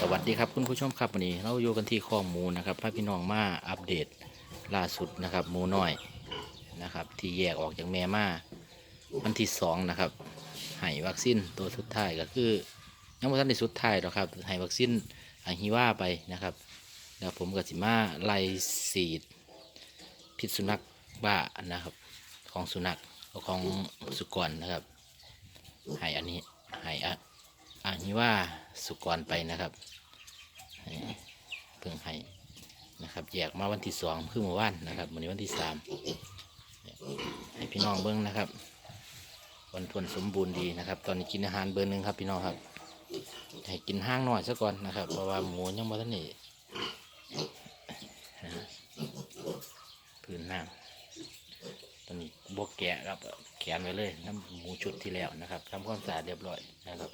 สวัสดีครับคุณผู้ชมครับวันนี้ เราอยู่กันที่ข้อมูลนะครับพาพี่น้องมาอัปเดตล่าสุดนะครับหมูน้อยนะครับ ที่แยกออกจากแม่มาวันที่สองนะครับให้วัคซีนตัวสุดท้ายก็คือยังไม่ทันได้สุดท้ายหรอกครับให้วัคซีนอะฮิว่าไปนะครับแล้วผมก็สิมาไล่สีดพิษสุนัขบ้านะครับ ของสุนัขของสุกรนะครับให้อันนี้ให้ อานี่ว่าสุกรไปนะครับเพิ่งให้นะครับแยกมาวันที่สองคือเมื่อวานนะครับวันนี้วันที่สามให้พี่น้องเบิ้งนะครับวันทวนสมบูรณ์ดีนะครับ ตอนนี้กินอาหารเบอร์หนึ่งครับพี่น้องครับ ให้กินห้างหน่อยซะก่อนนะครับเพราะว่าหมูยังม่ทันนี่พื้นน้ำตอนนี้บวกแกะครับแขนไว้เลยน้ำหมูชุดที่แล้วนะครับทำความสะอาดเรียบร้อยนะครับ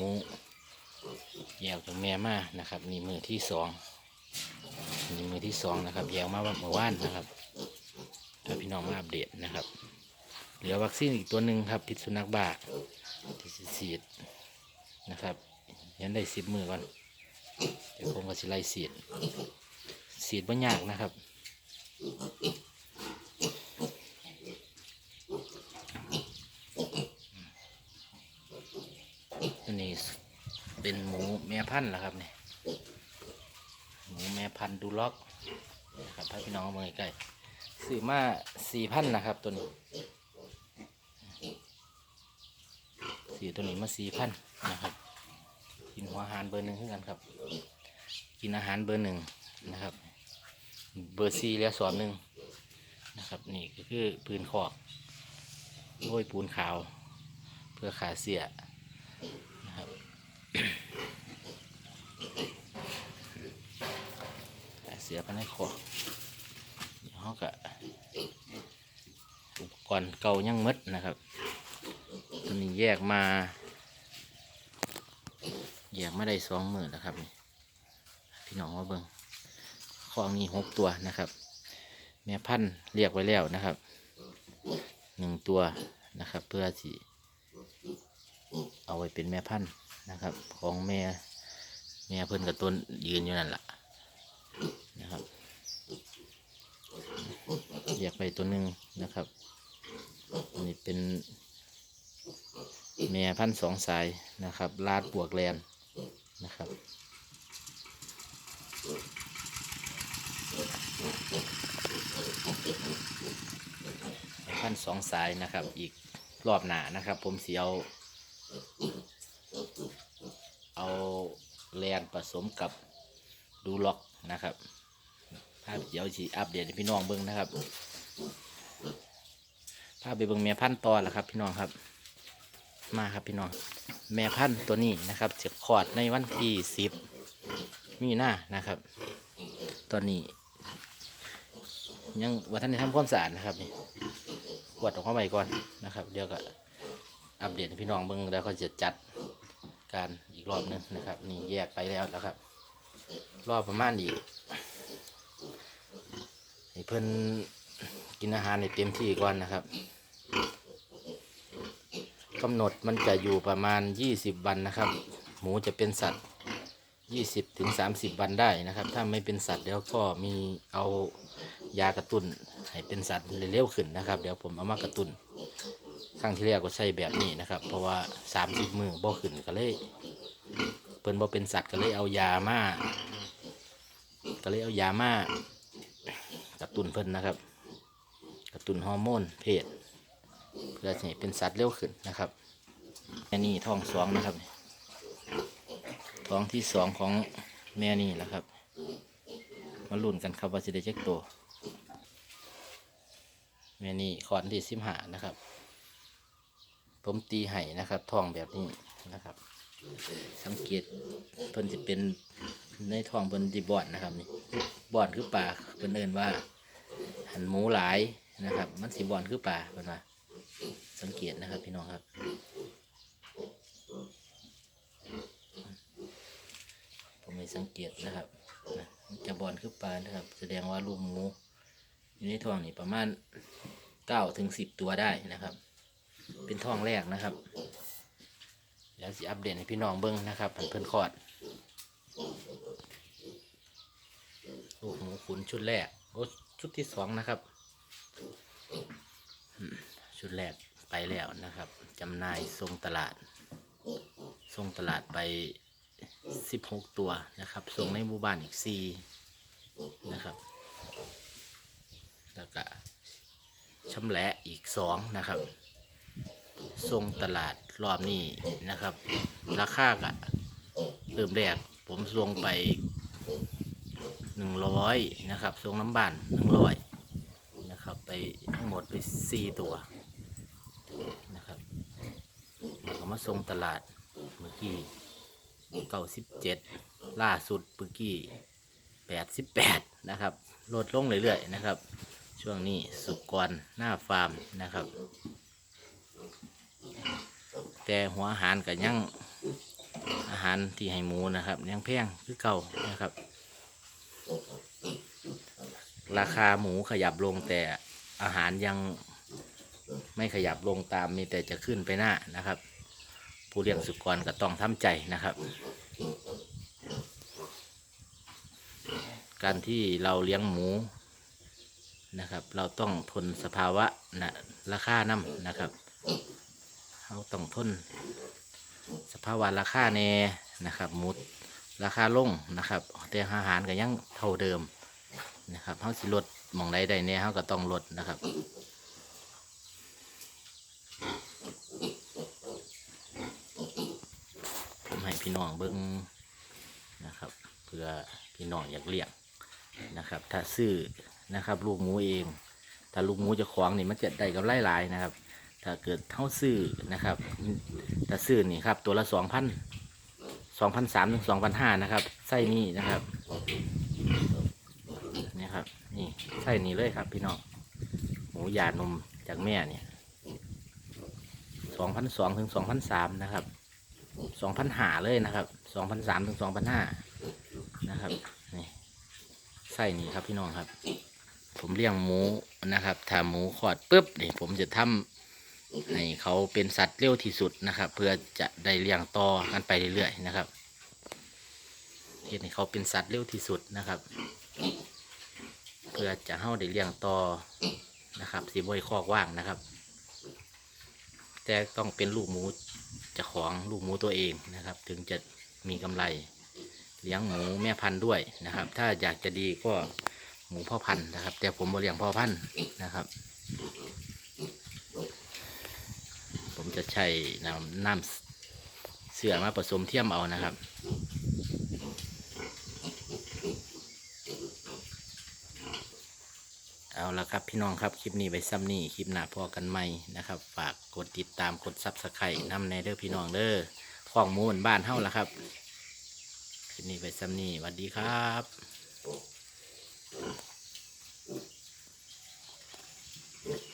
หมูแยกจากแม่มานะครับนี่มือที่สองนี่มือที่สองนะครับแยกมาเมื่อวานนะครับถ้าพี่น้องมาอัปเดตนะครับ เหลือวัคซีนอีกตัวหนึ่งครับพิษสุนัขบ้าที่สิฉีดนะครับยันได้สิบมือก่อนเดี๋ยวผมก็สิไล่ฉีดฉีดบ่ยากนะครับ อันนี้เป็นหมูแม่ พันธุ์เหรอครับเนี่ยหมูแม่พันธุ์ดูล็อกนะครับพี่น้องเอามาใกล้ๆซื้อมาสี่พันนะครับตัวนี้สี่ตัวนี้มาสี่พันนะครับ กินหัวอาหารเบอร์หนึ่งเท่ากันครับ กินอาหารเบอร์หนึ่งนะครับ เบอร์สี่แล้วสอบหนึ่งนะครับนี่ก็คือปืนขอกโรยปูนขาว เพื่อขาเสียนะครับ สียไปในคอเดี๋ยวเขาก็อุปกรณ์เก่ายังหมดนะครับตัวนี้แยกมา แยกมาได้สองหมื่นแล้วครับพี่น้องมาเบิ่งคองนี้หกตัวนะครับ แม่พันธุ์เรียกไว้แล้วนะครับหนึ่งตัวนะครับ เพื่อที่เอาไว้เป็นแม่พันธุ์นะครับ ของแม่แม่เพิ่นกับต้นยืนอยู่นั่นแหละ นะครับแยกไปตัวหนึ่งนะครับอันนี้เป็นแม่พันสองสายนะครับลาดบวกแลนนะครับพันสองสายนะครับ อีกรอบหนานะครับ ผมเสีเอาเอาแลนผสมกับดูล็อกนะครับ ภาพเดี๋ยวสีอัปเดตให้พี่น้องเบิ้งนะครับภาพไปเบิ้งแม่พันธุ์ต่อแล้วครับ พี่น้องครับ มาครับพี่น้อง แม่พันธุ์ตัวนี้นะครับจะคลอดในวันที่สิบมีหน้านะครับ ตอนนี้ ยังว่าท่านทำความสะอาดนะครับนี่กวาดออกเข้าไปก่อนนะครับ เดี๋ยวก็อัปเดตให้พี่น้องเบิ่งแล้วก็จะจัดการอีกรอบหนึงนะครับ นี่แยกไปแล้วแล้วครับ รอบประมาณอีก ให้เพิ่นกินอาหารในเต็มที่ก่อนนะครับกำหนดมันจะอยู่ประมาณ 20 วันนะครับ หมูจะเป็นสัตว์ 20ถึง30 วันได้นะครับ ถ้าไม่เป็นสัตว์เดี๋ยวก็มีเอายากระตุ้นให้เป็นสัตว์เร็วขึ้นนะครับ เดี๋ยวผมเอามากระตุ้นครั้งที่แรกก็ใช้แบบนี้นะครับ เพราะว่าสามสิบมือบ่ขึ้นก็เลยเพิ่นบ่เป็นสัตว์ก็เลยเอายามาก็เลยเอายามา ตุ้นเพิ่นนะครับ กระตุ้นฮอร์โมนเพศเพื่อให้เป็นสัตว์เร็วขึ้นนะครับแม่นี่ท้องสองนะครับท้องที่สองของแม่นี่แหละครับ มาลุ้นกันครับว่าจะได้เจ็กตัวแม่นี่ขอนที่สิบหานะครับ ผมตีไห้นะครับท้องแบบนี้นะครับ สังเกตเพิ่นจะเป็นในท้องเพิ่นจีบอนนะครับนี่บอนคือป่าเพิ่นเอินว่า หันหมูหลายนะครับ มันสีบอนคือป่าเพิ่นว่าสังเกตนะครับพี่น้องครับ ผมไม่สังเกตนะครับจะบอนคือป่านะครับ แสดงว่าลูกหมูอยู่ในท้องนี่ประมาณเก้าถึงสิบตัวได้นะครับ เป็นท้องแรกนะครับเดี๋ยวสิอัปเดตให้พี่น้องเบิ้งนะครับเพิ่นคอดลูกหมูขุนชุดแรกโอ้ ชุดที่สองนะครับ ชุดแรกไปแล้วนะครับจำหน่ายส่งตลาดส่งตลาดไปสิบหกตัวนะครับส่งในหมู่บ้านอีกสี่นะครับ แล้วก็ชำแหละอีกสองนะครับส่งตลาดรอบนี้นะครับ ราคากะเริ่มแรกผมส่งไป หนึ่งร้อยนะครับส่งน้ำบานหนึ่งร้อยนะครับ ไปทั้งหมดไปสี่ตัวนะครับแล้วก็มาส่งตลาดเมื่อกี้เก้าสิบเจ็ดล่าสุดเมื่อกี้แปดสิบแปดนะครับลดลงเรื่อยๆนะครับ ช่วงนี้สุกรหน้าฟาร์มนะครับ แต่หัวอาหารกับยังอาหารที่ให้หมูนะครับยังแพงคือเก่านะครับ ราคาหมูขยับลงแต่อาหารยังไม่ขยับลงตามมีแต่จะขึ้นไปหน้านะครับ ผู้เลี้ยงสุกรก็ต้องทำใจนะครับ การที่เราเลี้ยงหมูนะครับ เราต้องทนสภาวะนะราคาน้ำนะครับเราต้องทน สภาวะราคาแน่นะครับหมู ราคาลงนะครับ แต่อาหารก็ยังเท่าเดิมนะครับเขาสิลดหมองใดใดเนี่ยเขาก็ต้องลดนะครับผมให้พี่น้องเบิ้งนะครับ เพื่อพี่น้องอยากเลี้ยงนะครับ ถ้าซื้อนะครับ ลูกหมูเอง ถ้าลูกหมูจะคล้องนี่มันจะได้กำไรหลายนะครับ ถ้าเกิดเท่าซื้อนะครับ ถ้าซื้อนี่ครับ ตัวละสองพัน สองพันสามถึงสองพันห้านะครับ ไส้นี่นะครับนี่ครับ นี่ไส้นี้เลยครับ พี่น้อง หมูหยาดนมจากแม่เนี่ยสองพันสองถึงสองพันสามนะครับ สองพันหาเลยนะครับ สองพันสามถึงสองพันห้านะครับ นี่ไส้นี้ครับพี่น้องครับ ผมเลี้ยงหมูนะครับ ถ้าหมูขอดปุ๊บนี่ผมจะทำ ให้เขาเป็นสัตว์เร็วที่สุดนะครับ เพื่อจะได้เลี้ยงต่อกันไปเรื่อยๆนะครับเฮ็ดให้เขาเป็นสัตว์เร็วที่สุดนะครับ เพื่อจะเฮาได้เลี้ยงต่อนะครับสีบอยคอกว่างนะครับ แต่ต้องเป็นลูกหมูจะของลูกหมูตัวเองนะครับ ถึงจะมีกำไร เลี้ยงหมูแม่พันธุ์ด้วยนะครับ ถ้าอยากจะดีก็หมูพ่อพันธุ์นะครับ แต่ผมบเลี้ยงพ่อพันธุ์นะครับ ผมจะใช้น้ำน้ำเสือมาผสมเทียมเอานะครับเอาละครับพี่น้องครับคลิปนี้ไปซ้ำนี่คลิปหน้าพอกันไหมนะครับ ฝากกดติดตามกดซับสไครต์นำในเด้อพี่น้องเด้อของมูลบ้านเท่าละครับคลิปนี้ไปซ้ำนี่สวัสดีครับ